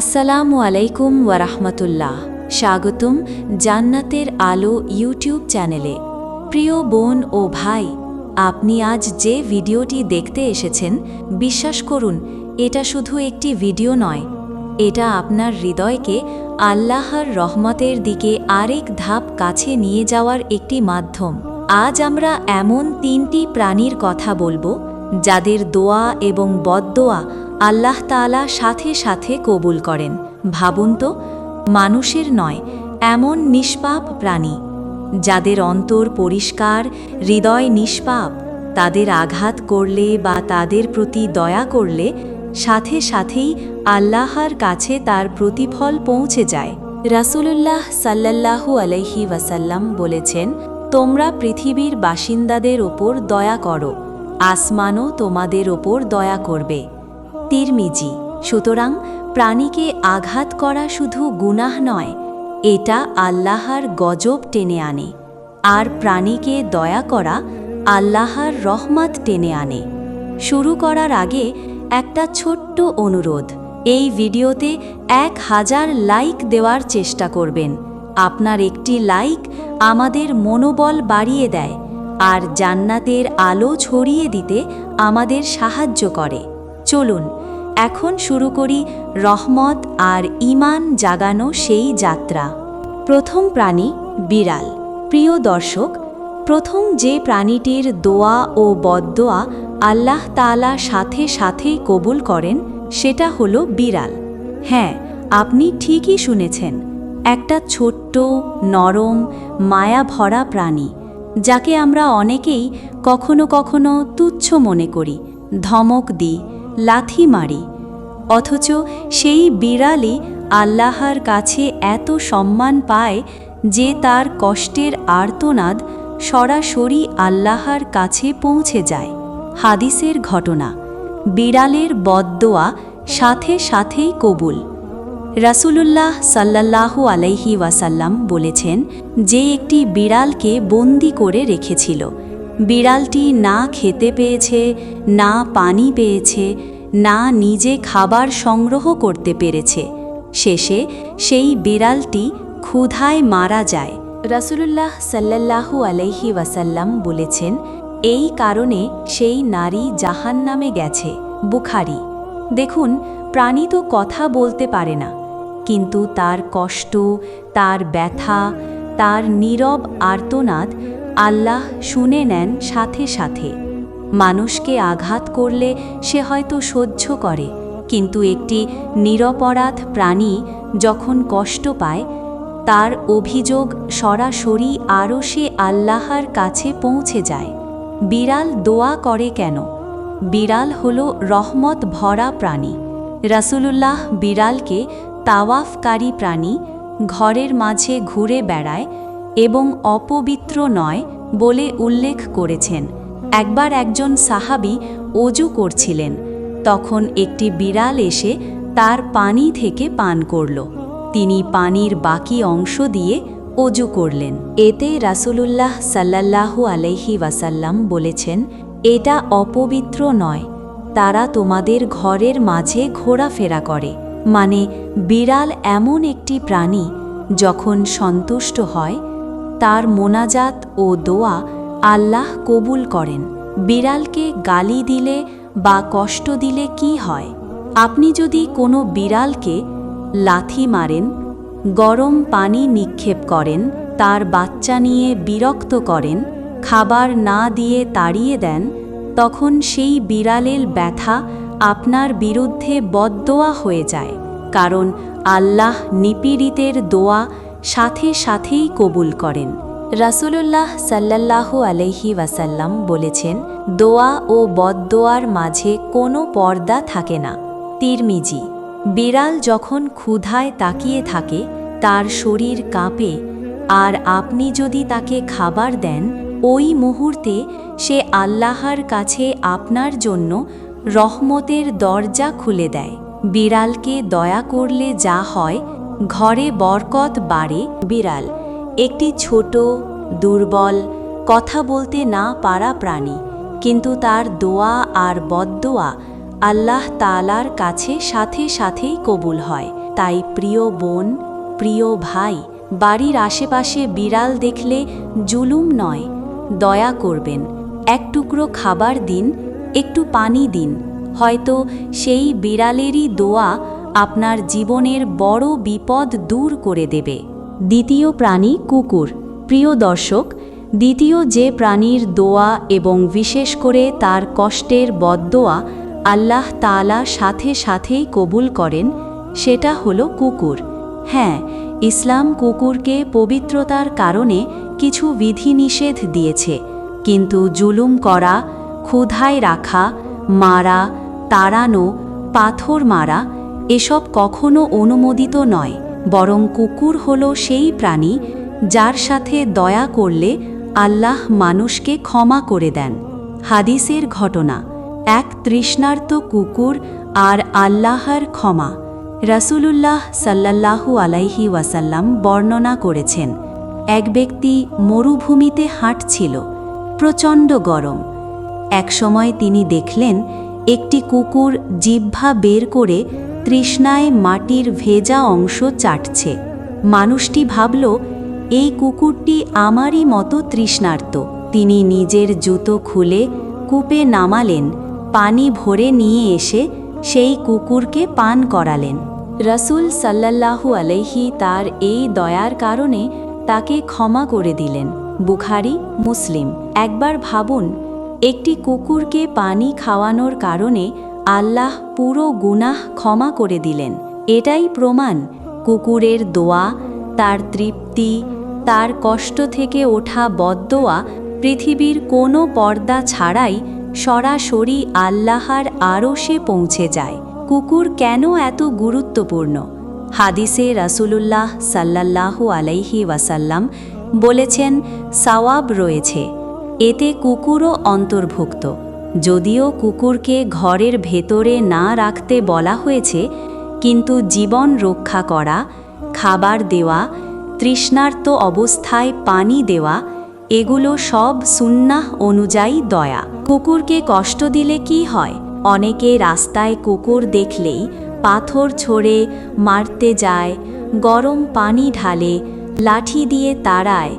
আসসালামু আলাইকুম ওয়ারাহমাতুল্লাহ। স্বাগতম জান্নাতের আলো ইউটিউব চ্যানেলে। প্রিয় বোন ও ভাই, আপনি আজ যে ভিডিওটি দেখতে এসেছেন, বিশ্বাস করুন, এটা শুধু একটি ভিডিও নয়, এটা আপনার হৃদয়কে আল্লাহর রহমতের দিকে আরেক ধাপ কাছে নিয়ে যাওয়ার একটি মাধ্যম। আজ আমরা এমন তিনটি প্রাণীর কথা বলব, যাদের দোয়া এবং বদদোয়া আল্লাহ তাআলা সাথে সাথে কবুল করেন। ভাবুন তো, মানুষের নয়, এমন নিষ্পাপ প্রাণী, যাদের অন্তর পরিষ্কার, হৃদয় নিষ্পাপ, তাদের আঘাত করলে বা তাদের প্রতি দয়া করলে সাথে সাথেই আল্লাহর কাছে তার প্রতিফল পৌঁছে যায়। রাসূলুল্লাহ সাল্লাল্লাহু আলাইহি ওয়াসাল্লাম বলেছেন, তোমরা পৃথিবীর বাসিন্দাদের ওপর দয়া করো, আসমানও তোমাদের ওপর দয়া করবে। তিরমিজি সুতরাং প্রাণীকে আঘাত করা শুধু গুনাহ নয়, এটা আল্লাহর গজব টেনে আনে। আর প্রাণীকে দয়া করা আল্লাহর রহমত টেনে আনে। শুরু করার আগে একটা ছোট্ট অনুরোধ, এই ভিডিওতে এক হাজার লাইক দেওয়ার চেষ্টা করবেন। আপনার একটি লাইক আমাদের মনোবল বাড়িয়ে দেয় আর জান্নাতের আলো ছড়িয়ে দিতে আমাদের সাহায্য করে। চলুন এখন শুরু করি রহমত আর ইমান জাগানো সেই যাত্রা। প্রথম প্রাণী বিড়াল। প্রিয় দর্শক, প্রথম যে প্রাণীটির দোয়া ও বদদোয়া আল্লাহ তাআলা সাথে সাথেই কবুল করেন, সেটা হলো বিড়াল। হ্যাঁ আপনি ঠিকই শুনেছেন, একটা ছোট্ট, নরম মায়া ভরা প্রাণী, যাকে আমরা অনেকেই কখনো কখনো তুচ্ছ মনে করি, ধমক দিই লাথি মারি। অথচ সেই বিড়ালই আল্লাহর কাছে এত সম্মান পায় যে তার কষ্টের আর্তনাদ সরাসরি আল্লাহর কাছে পৌঁছে যায়। হাদিসের ঘটনা, বিড়ালের বদদোয়া সাথে সাথেই কবুল। রাসূলুল্লাহ সাল্লাল্লাহু আলাইহি ওয়াসাল্লাম বলেছেন, যে একটি বিড়ালকে বন্দি করে রেখেছিল বিড়ালটি না খেতে পেয়েছে, না পানি পেয়েছে, না নিজে খাবার সংগ্রহ করতে পেরেছে। শেষে সেই বিড়ালটি ক্ষুধায় মারা যায়। রাসূলুল্লাহ সাল্লাল্লাহু আলাইহি ওয়াসাল্লাম বলেছেন, এই কারণে সেই নারী জাহান্নামে গেছে। বুখারি। দেখুন, প্রাণী তো কথা বলতে পারে না, কিন্তু তার কষ্ট, তার ব্যথা, তার নীরব আর্তনাদ আল্লাহ শুনে নেন সাথে সাথে। মানুষকে আঘাত করলে সে হয়তো সহ্য করে, কিন্তু একটি নিরপরাধ প্রাণী যখন কষ্ট পায়, তার অভিযোগ সরাসরি আরও সে আল্লাহর কাছে পৌঁছে যায়। বিড়াল দোয়া করে কেন? বিড়াল হল রহমত ভরা প্রাণী। রাসূলুল্লাহ বিড়ালকে তাওয়াফকারী প্রাণী ঘরের মাঝে ঘুরে বেড়ায় এবং অপবিত্র নয় বলে উল্লেখ করেছেন। একবার একজন সাহাবি অজু করছিলেন। তখন একটি বিড়াল এসে তার পানি থেকে পান করল। তিনি পানির বাকি অংশ দিয়ে অজু করলেন। এতে রাসূলুল্লাহ সাল্লাল্লাহু আলাইহি ওয়াসাল্লাম বলেছেন, এটা অপবিত্র নয়। তারা তোমাদের ঘরের মাঝে ঘোরাফেরা করে। মানে বিড়াল এমন একটি প্রাণী যখন সন্তুষ্ট হয় তার মোনাজাত ও দোয়া আল্লাহ কবুল করেন। বিড়ালকে গালি দিলে বা কষ্ট দিলে কি হয়? আপনি যদি কোনো বিড়ালকে লাথি মারেন, গরম পানি নিক্ষেপ করেন, তার বাচ্চা নিয়ে বিরক্ত করেন, খাবার না দিয়ে তাড়িয়ে দেন, তখন সেই বিড়ালের ব্যথা আপনার বিরুদ্ধে বদদোয়া হয়ে যায়, কারণ আল্লাহ নিপীড়িতের দোয়া সাথে সাথেই কবুল করেন। রাসূলুল্লাহ সাল্লাল্লাহু আলাইহি ওয়াসাল্লাম বলেছেন, দোয়া ও বদদোয়ার মাঝে কোনো পর্দা থাকে না। তিরমিজি, বিড়াল যখন ক্ষুধায় তাকিয়ে থাকে, তার শরীর কাঁপে, আর আপনি যদি তাকে খাবার দেন, ওই মুহূর্তে সে আল্লাহর কাছে আপনার জন্য রহমতের দরজা খুলে দেয়। বিড়ালকে দয়া করলে যা হয় ঘরে বরকত বাড়ে বিড়াল। একটি ছোট, দুর্বল, কথা বলতে না পারা প্রাণী। কিন্তু তার দোয়া আর বদদোয়া আল্লাহ তালার কাছে সাথে সাথেই কবুল হয়। তাই প্রিয় বোন, প্রিয় ভাই, বাড়ির আশেপাশে বিড়াল দেখলে জুলুম নয়, দয়া করবেন। এক টুকরো খাবার দিন, একটু পানি দিন। হয়তো সেই বিড়ালেরই দোয়া আপনার জীবনের বড় বিপদ দূর করে দেবে। দ্বিতীয় প্রাণী কুকুর। প্রিয় দর্শক, দ্বিতীয় যে প্রাণীর দোয়া এবং বিশেষ করে তার কষ্টের বদদোয়া আল্লাহ তাআলা সাথে সাথেই কবুল করেন, সেটা হলো কুকুর। হ্যাঁ ইসলাম কুকুরকে পবিত্রতার কারণে কিছু বিধিনিষেধ দিয়েছে, কিন্তু জুলুম করা, ক্ষুধায় রাখা, মারা, তাড়ানো, পাথর মারা এসব কখনো অনুমোদিত নয়, বরং কুকুর হল সেই প্রাণী যার সাথে দয়া করলে আল্লাহ মানুষকে ক্ষমা করে দেন। হাদিসের ঘটনা, এক তৃষ্ণার্ত কুকুর আর আল্লাহর ক্ষমা, রাসূলুল্লাহ সাল্লাল্লাহু আলাইহি ওয়াসাল্লাম বর্ণনা করেছেন। এক ব্যক্তি মরুভূমিতে হাঁটছিল, প্রচণ্ড গরম। একসময় তিনি দেখলেন, একটি কুকুর জিহ্বা বের করে তৃষ্ণায় মাটির ভেজা অংশ চাটছে। মানুষটি ভাবল, এই কুকুরটি আমারই মতো তৃষ্ণার্ত। তিনি নিজের জুতো খুলে কূপে নামালেন, পানি ভরে নিয়ে এসে সেই কুকুরকে পান করালেন। রসুল সাল্লাল্লাহু আলাইহি তার এই দয়ার কারণে তাকে ক্ষমা করে দিলেন। বুখারি, মুসলিম। একবার ভাবুন, একটি কুকুরকে পানি খাওয়ানোর কারণে আল্লাহ পুরো গুনাহ ক্ষমা করে দিলেন। এটাই প্রমাণ কুকুরের দোয়া, তার তৃপ্তি, তার কষ্ট থেকে ওঠা বদদোয়া পৃথিবীর কোনো পর্দা ছাড়াই সরাসরি আল্লাহর সে পৌঁছে যায়। কুকুর কেন এত গুরুত্বপূর্ণ? হাদিসে রাসুলুল্লাহ সাল্লাল্লাহু আলাইহি ওয়াসাল্লাম বলেছেন, সাওয়াব রয়েছে। এতে কুকুরও অন্তর্ভুক্ত। যদিও কুকুরকে ঘরের ভেতরে না রাখতে বলা হয়েছে, কিন্তু জীবন রক্ষা করা, খাবার দেওয়া, তৃষ্ণার্ত অবস্থায় পানি দেওয়া, এগুলো সব সুন্নাহ অনুযায়ী দয়া। কুকুরকে কষ্ট দিলে কি হয়? অনেকে রাস্তায় কুকুর দেখলেই পাথর ছড়ে মারতে যায়, গরম পানি ঢালে, লাঠি দিয়ে তাড়ায়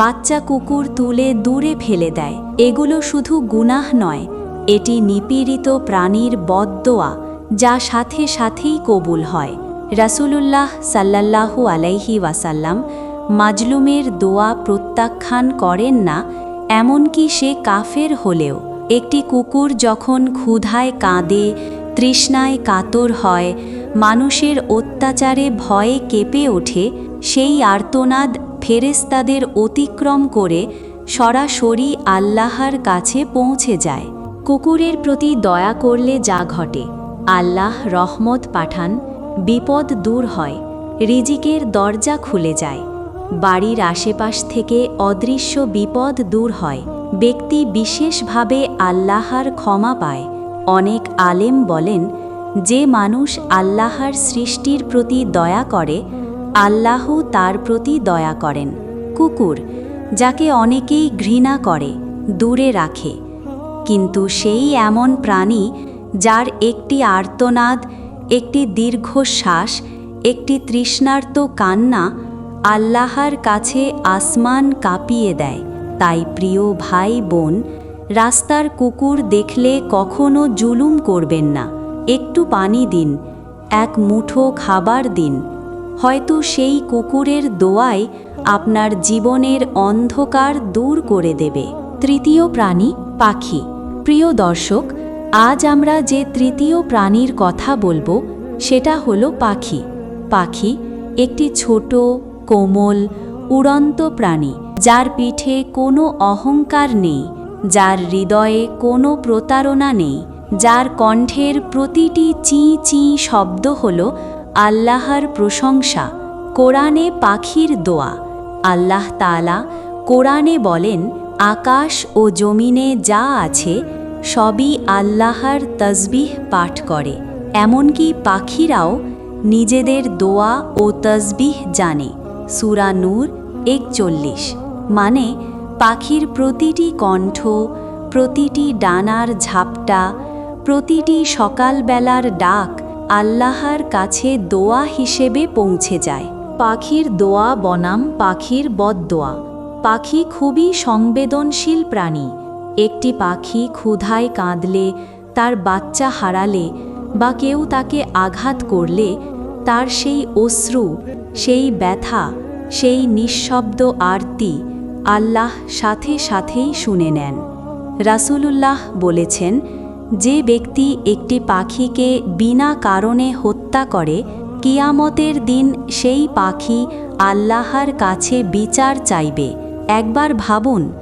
বাচ্চা কুকুর তুলে দূরে ফেলে দেয়। এগুলো শুধু গুনাহ নয়, এটি নিপীড়িত প্রাণীর বদদোয়া, যা সাথে সাথেই কবুল হয়। রাসূলুল্লাহ সাল্লাল্লাহু আলাইহি ওয়াসাল্লাম মাজলুমের দোয়া প্রত্যাখ্যান করেন না, এমনকি সে কাফের হলেও। একটি কুকুর যখন ক্ষুধায় কাঁদে, তৃষ্ণায় কাতর হয়, মানুষের অত্যাচারে ভয়ে কেঁপে ওঠে, সেই আর্তনাদ ফেরেস্তাদের অতিক্রম করে সরাসরি আল্লাহর কাছে পৌঁছে যায়। কুকুরের প্রতি দয়া করলে যা ঘটে, আল্লাহ রহমত পাঠান, বিপদ দূর হয়, রিজিকের দরজা খুলে যায়। বাড়ির আশেপাশ থেকে অদৃশ্য বিপদ দূর হয়। ব্যক্তি বিশেষভাবে আল্লাহর ক্ষমা পায়। অনেক আলেম বলেন, যে মানুষ আল্লাহর সৃষ্টির প্রতি দয়া করে আল্লাহ তার প্রতি দয়া করেন। কুকুর, যাকে অনেকেই ঘৃণা করে, দূরে রাখে। কিন্তু সেই এমন প্রাণী যার একটি আর্তনাদ, একটি দীর্ঘশ্বাস, একটি তৃষ্ণার্ত কান্না আল্লাহর কাছে আসমান কাঁপিয়ে দেয়। তাই প্রিয় ভাই বোন, রাস্তার কুকুর দেখলে কখনো জুলুম করবেন না। একটু পানি দিন, এক মুঠো খাবার দিন। হয়তো সেই কুকুরের দোয়ায় আপনার জীবনের অন্ধকার দূর করে দেবে। তৃতীয় প্রাণী, পাখি। প্রিয় দর্শক, আজ আমরা যে তৃতীয় প্রাণীর কথা বলব, সেটা হলো পাখি। পাখি একটি ছোট, কোমল, উড়ন্ত প্রাণী, যার পিঠে কোনো অহংকার নেই, যার হৃদয়ে কোনো প্রতারণা নেই, যার কণ্ঠের প্রতিটি চি চি শব্দ হল আল্লাহর প্রশংসা, কোরআনে পাখির দোয়া। আল্লাহ তালা কোরআনে বলেন, আকাশ ও জমিনে যা আছে, সবই আল্লাহর তসবিহ পাঠ করে। এমনকি পাখিরাও নিজেদের দোয়া ও তসবিহ জানে। সুরা নূর একচল্লিশ। মানে পাখির প্রতিটি কণ্ঠ, প্রতিটি ডানার ঝাপটা, প্রতিটি সকালবেলার ডাক আল্লাহর কাছে দোয়া হিসেবে পৌঁছে যায়। পাখির দোয়া বনাম, পাখির বদদোয়া। পাখি খুবই সংবেদনশীল প্রাণী। একটি পাখি ক্ষুধায় কাঁদলে, তার বাচ্চা হারালে বা কেউ তাকে আঘাত করলে, তার সেই অশ্রু, সেই ব্যথা, সেই নিঃশব্দ আরতি আল্লাহ সাথে সাথেই শুনে নেন। রাসূলুল্লাহ বলেছেন যে ব্যক্তি একটি পাখিকে বিনা কারণে হত্যা করে, কিয়ামতের দিন সেই পাখি আল্লাহর কাছে বিচার চাইবে। একবার ভাবুন,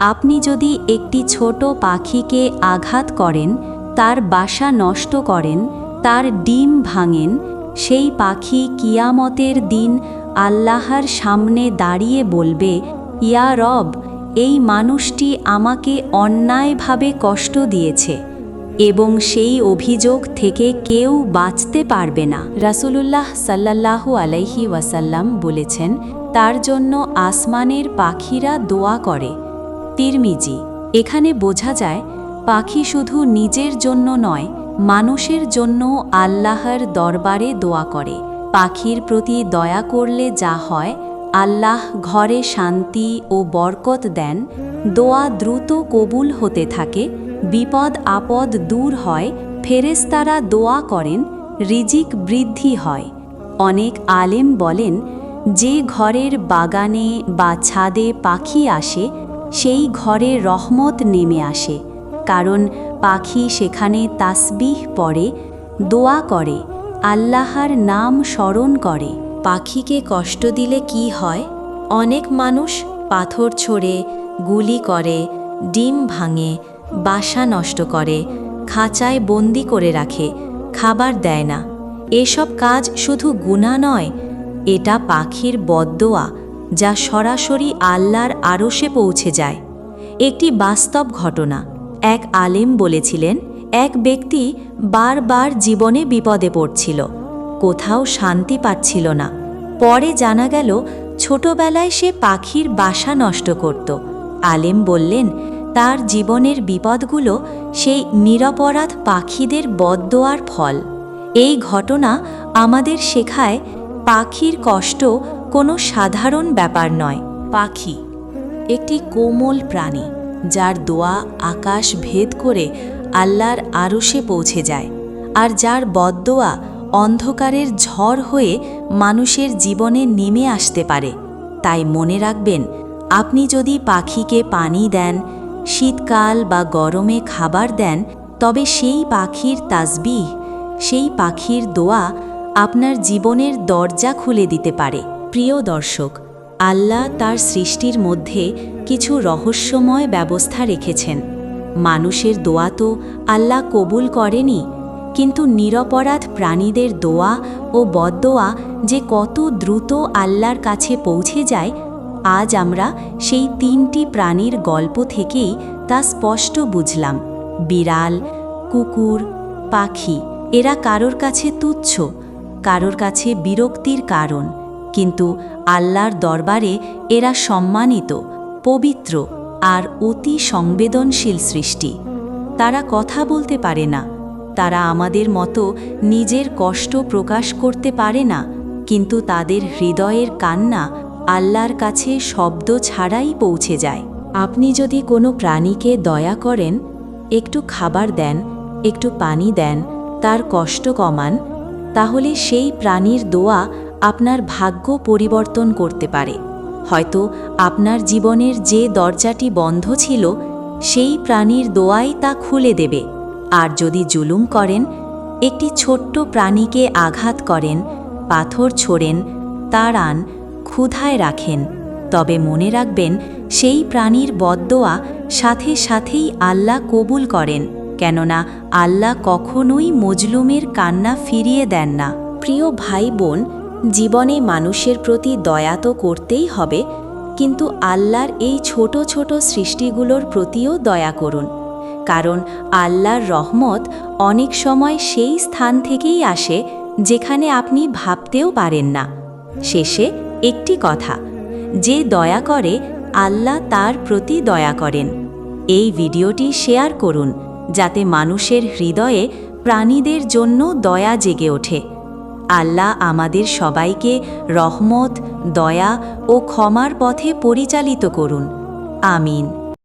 আপনি যদি একটি ছোট পাখিকে আঘাত করেন, তার বাসা নষ্ট করেন, তার ডিম ভাঙেন, সেই পাখি কিয়ামতের দিন আল্লাহর সামনে দাঁড়িয়ে বলবে, ইয়া রব, এই মানুষটি আমাকে অন্যায়ভাবে কষ্ট দিয়েছে। এবং সেই অভিযোগ থেকে কেউ বাঁচতে পারবে না। রাসূলুল্লাহ সাল্লাল্লাহু আলাইহি ওয়াসাল্লাম বলেছেন, তার জন্য আসমানের পাখিরা দোয়া করে। তিরমিজি, এখানে বোঝা যায়, পাখি শুধু নিজের জন্য নয়, মানুষের জন্য আল্লাহর দরবারে দোয়া করে। পাখির প্রতি দয়া করলে যা হয়, আল্লাহ ঘরে শান্তি ও বরকত দেন, দোয়া দ্রুত কবুল হতে থাকে বিপদ আপদ দূর হয় ফেরেস্তারা দোয়া করেন, রিজিক বৃদ্ধি হয়। অনেক আলেম বলেন, যে ঘরের বাগানে বা ছাদে পাখি আসে, সেই ঘরে রহমত নেমে আসে। কারণ পাখি সেখানে তাসবিহ পড়ে, দোয়া করে, আল্লাহর নাম স্মরণ করে। পাখিকে কষ্ট দিলে কি হয়? অনেক মানুষ পাথর ছোড়ে, গুলি করে, ডিম ভাঙে বাসা নষ্ট করে, খাঁচায় বন্দি করে রাখে, খাবার দেয় না। এসব কাজ শুধু গুণা নয়, এটা পাখির বদদোয়া, যা সরাসরি আল্লাহর আরশে পৌঁছে যায়। একটি বাস্তব ঘটনা, এক আলেম বলেছিলেন, এক ব্যক্তি বারবার জীবনে বিপদে পড়ছিল, কোথাও শান্তি পাচ্ছিল না। পরে জানা গেল, ছোটবেলায় সে পাখির বাসা নষ্ট করত। আলেম বললেন তার জীবনের বিপদগুলো সেই নিরপরাধ পাখিদের বদদোয়ার ফল। এই ঘটনা আমাদের শেখায় পাখির কষ্ট কোনো সাধারণ ব্যাপার নয়। পাখি একটি কোমল প্রাণী, যার দোয়া আকাশ ভেদ করে আল্লাহর আরশে পৌঁছে যায় আর যার বদদোয়া অন্ধকারের ঝড় হয়ে মানুষের জীবনে নেমে আসতে পারে। তাই মনে রাখবেন, আপনি যদি পাখিকে পানি দেন শীতকাল বা গরমে খাবার দেন, তবে সেই পাখির তাসবিহ, সেই পাখির দোয়া আপনার জীবনের দরজা খুলে দিতে পারে। প্রিয় দর্শক, আল্লাহ তার সৃষ্টির মধ্যে কিছু রহস্যময় ব্যবস্থা রেখেছেন। মানুষের দোয়া তো আল্লাহ কবুল করেনি, কিন্তু নিরপরাধ প্রাণীদের দোয়া ও বদদোয়া যে কত দ্রুত আল্লাহর কাছে পৌঁছে যায় আজ আমরা সেই তিনটি প্রাণীর গল্প থেকেই তা স্পষ্ট বুঝলাম। বিড়াল, কুকুর, পাখি, এরা কারোর কাছে তুচ্ছ, কারোর কাছে বিরক্তির কারণ। কিন্তু আল্লাহর দরবারে এরা সম্মানিত, পবিত্র আর অতি সংবেদনশীল সৃষ্টি। তারা কথা বলতে পারে না। তারা আমাদের মতো নিজের কষ্ট প্রকাশ করতে পারে না, কিন্তু তাদের হৃদয়ের কান্না আল্লাহর কাছে শব্দ ছাড়াই পৌঁছে যায়। আপনি যদি কোনো প্রাণীকে দয়া করেন, একটু খাবার দেন, একটু পানি দেন, তার কষ্ট কমান, তাহলে সেই প্রাণীর দোয়া আপনার ভাগ্য পরিবর্তন করতে পারে। হয়তো আপনার জীবনের যে দরজাটি বন্ধ ছিল, সেই প্রাণীর দোয়াই তা খুলে দেবে। আর যদি জুলুম করেন, একটি ছোট্ট প্রাণীকে আঘাত করেন, পাথর ছোড়েন, তাড়ান ক্ষুধায় রাখেন। তবে মনে রাখবেন, সেই প্রাণীর বদদোয়া সাথে সাথেই আল্লাহ কবুল করেন, কেননা আল্লাহ কখনোই মজলুমের কান্না ফিরিয়ে দেন না। প্রিয় ভাই বোন জীবনে মানুষের প্রতি দয়া তো করতেই হবে, কিন্তু আল্লাহর এই ছোট ছোট সৃষ্টিগুলোর প্রতিও দয়া করুন। কারণ আল্লাহর রহমত অনেক সময় সেই স্থান থেকেই আসে, যেখানে আপনি ভাবতেও পারেন না। শেষে একটি কথা, যে দয়া করে আল্লাহ তার প্রতি দয়া করেন। এই ভিডিওটি শেয়ার করুন, যাতে মানুষের হৃদয়ে প্রাণীদের জন্য দয়া জেগে ওঠে। আল্লাহ আমাদের সবাইকে রহমত, দয়া ও ক্ষমার পথে পরিচালিত করুন। আমিন।